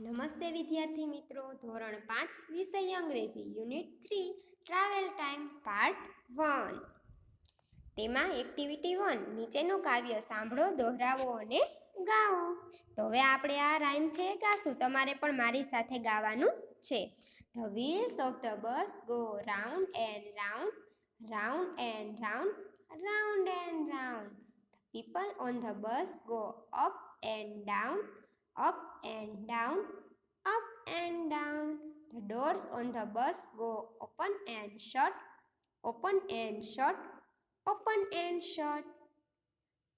નમસ્તે વિદ્યાર્થી મિત્રો. ધોરણ પાંચ વિષય અંગ્રેજી unit three travel time part one તેમાં એક્ટિવિટી વન નીચેનું કાવ્ય સાંભળો દોહરાવો અને ગાઓ. તો હવે આપણે આ રાઇમ છે ગાશું. તમારે પણ મારી સાથે ગાવાનું છે. The wheels of the bus go round and round round and round round and round people on the bus go up and down, up and down, up and down. The doors on the bus go open and shut, open and shut, open and shut.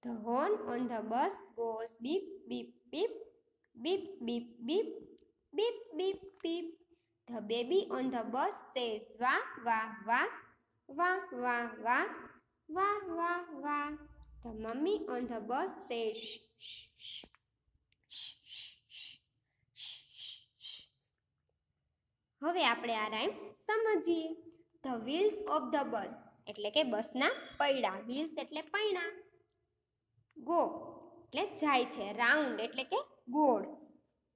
The horn on the bus goes beep, beep, beep, beep, beep, beep, beep, beep, beep. The baby on the bus says wah, wah, wah, wah, wah, wah, wah, wah, wah. The mummy on the bus says shh, shh, shh, હવે આપણે આ rhyme સમજીએ. The wheels of the bus એટલે કે બસના પૈડા wheels એટલે પૈડા ગો એટલે જાય છે. રાઉન્ડ એટલે કે ગોળ.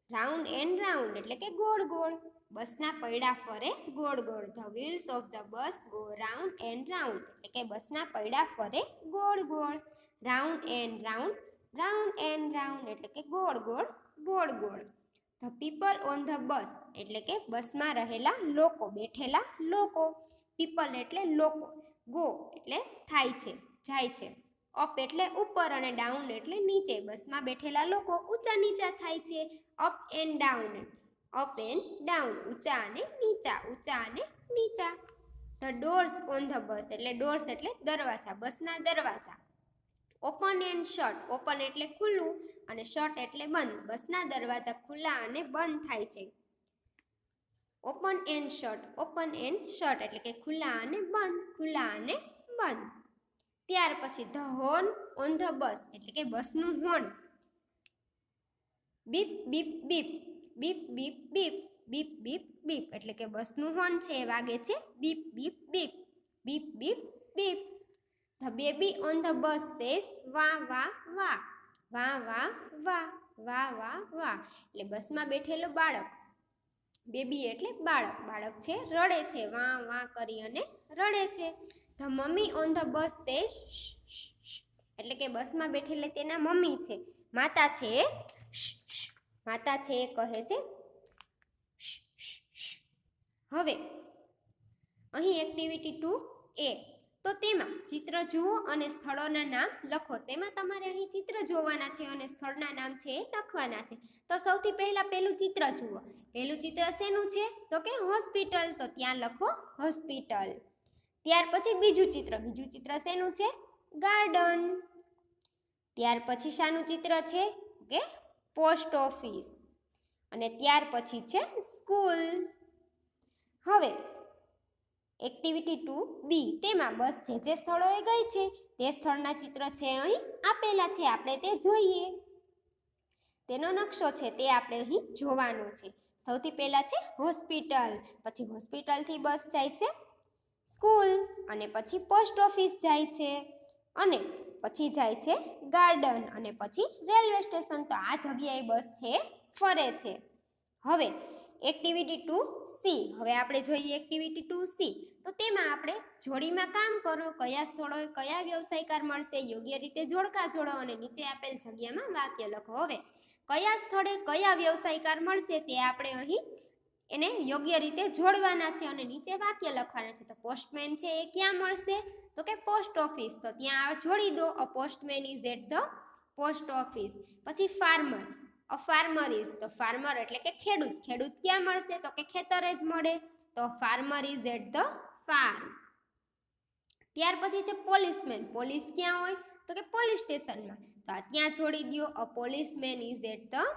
રાઉન્ડ એન્ડ રાઉન્ડ એટલે કે ગોળ ગોળ. બસના પૈડા ફરે ગોળ ગોળ. The wheels of the bus go round and round એટલે કે બસના પૈડા ફરે ગોળ ગોળ. Round and round round and round એટલે કે ગોળ ગોળ ગોળ ગોળ. The people on the bus એટલે કે બસમાં રહેલા લોકો, બેઠેલા લોકો. પીપલ એટલે લોકો, ગો એટલે થાય છે, જાય છે. અપ એટલે ઉપર અને ડાઉન એટલે નીચે, બસમાં બેઠેલા લોકો ઊંચા નીચા થાય છે. Up and down, up and down, ઊંચા અને નીચા, ઊંચા અને નીચા. The doors on the bus એટલે ડોર્સ એટલે દરવાજા, બસના દરવાજા. ઓપન એન્ડ શર્ટ ઓપન એટલે ખુલ્લું અને શર્ટ એટલે બંધ. બસના દરવાજા ખુલ્લા અને બંધ થાય છે. Open and shut open and shut એટલે કે ખુલ્લા અને બંધ. ખુલ્લા અને બંધ. ત્યાર પછી the horn on the bus એટલે કે બસનું horn beep beep beep beep beep beep beep beep beep એટલે કે બસનું હોર્ન છે એ વાગે છે. Beep beep beep beep beep beep baby on the bus says wah wah wah વાહ વાહ વાહ વાહ વાહ વાહ એટલે બસમાં બેઠેલો બાળક. બેબી એટલે બાળક. બાળક છે, રડે છે. વાહ વાહ કરી અને રડે છે. The mummy on the bus says એટલે કે બસમાં બેઠેલે તેના મમ્મી છે. માતા છે માતા છે એ કહે છે હવે, અહીં એક્ટિવિટી ટુ એ તો તેમાં ચિત્ર જુઓ અને સ્થળોના નામ લખો. તેમાં તમારે અહીં ચિત્ર જોવાના છે અને સ્થળના નામ છે એ લખવાના છે. તો સૌથી પહેલાં પહેલું ચિત્ર જુઓ. પહેલું ચિત્ર શેનું છે? તો કે હોસ્પિટલ. તો ત્યાં લખો હોસ્પિટલ. ત્યાર પછી બીજું ચિત્ર. બીજું ચિત્ર શેનું છે? ગાર્ડન. ત્યાર પછી શાનું ચિત્ર છે? કે પોસ્ટ ઓફિસ. અને ત્યાર પછી છે સ્કૂલ. હવે એક્ટિવિટી ટુ બી તેમાં બસ જે જે સ્થળોએ ગઈ છે, તે સ્થળના ચિત્ર છે અહીં આપેલા છે. આપણે તે જોઈએ. તેનો નકશો છે, તે આપણે અહીં જોવાનો છે. સૌથી પહેલાં છે હોસ્પિટલ. પછી હોસ્પિટલથી બસ જાય છે, સ્કૂલ. અને પછી પોસ્ટ ઓફિસ જાય છે. અને પછી જાય છે ગાર્ડન. અને પછી રેલવે સ્ટેશન. તો આ જગ્યાએ બસ છે, ફરે છે. હવે એક્ટિવિટી ટુ સી હવે આપણે જોઈએ એક્ટિવિટી ટુ સી તો તેમાં આપણે જોડીમાં કામ કરો, કયા સ્થળોએ કયા વ્યવસાયકાર મળશે, યોગ્ય રીતે જોડકા જોડો અને નીચે આપેલ જગ્યામાં વાક્ય લખો. હવે, કયા સ્થળે કયા વ્યવસાયકાર મળશે તે આપણે અહીં એને યોગ્ય રીતે જોડવાના છે અને નીચે વાક્ય લખવાના છે. તો પોસ્ટમેન છે એ ક્યાં મળશે? તો કે પોસ્ટ ઓફિસ તો ત્યાં જોડી દો a postman is at the post office પછી ફાર્મર અ ફાર્મર ઇઝ તો ફાર્મર એટલે કે ખેડૂત. ખેડૂત ક્યાં મળશે? તો કે ખેતરે જ મળે. તો farmer is at the farm ત્યાર પછી છે પોલીસમેન પોલીસ ક્યાં હોય? તો કે પોલીસ સ્ટેશનમાં. તો આ ત્યાં છોડી દો a policeman is at the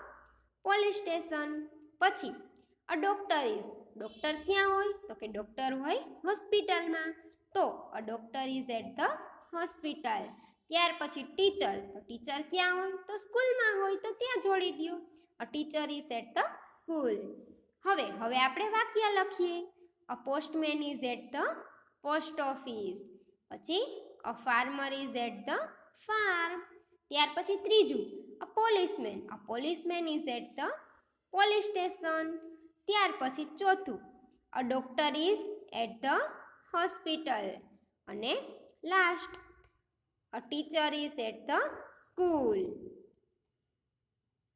police station પછી, અ ડોક્ટર ઇઝ ડોક્ટર ક્યાં હોય? તો કે ડોક્ટર હોય હોસ્પિટલમાં. તો, a doctor is at the hospital ત્યાર પછી ટીચર, તો ટીચર ક્યાં હોય? તો સ્કૂલમાં હોય, તો ત્યાં જોડી દો a teacher is at the school. હવે હવે આપણે વાક્ય લખીએ. A postman is at the post office. પછી, a farmer is at the farm. ત્યાર પછી ત્રીજું, a policeman. A policeman is at the police station. ત્યાર પછી ચોથું, a doctor is at the hospital. અને last a teacher is at the school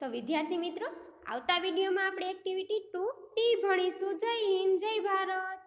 તો વિદ્યાર્થી મિત્રો આવતા વિડીયોમાં આપણે એક્ટિવિટી ટુ ડી ભણીશું જય હિન્દ જય ભારત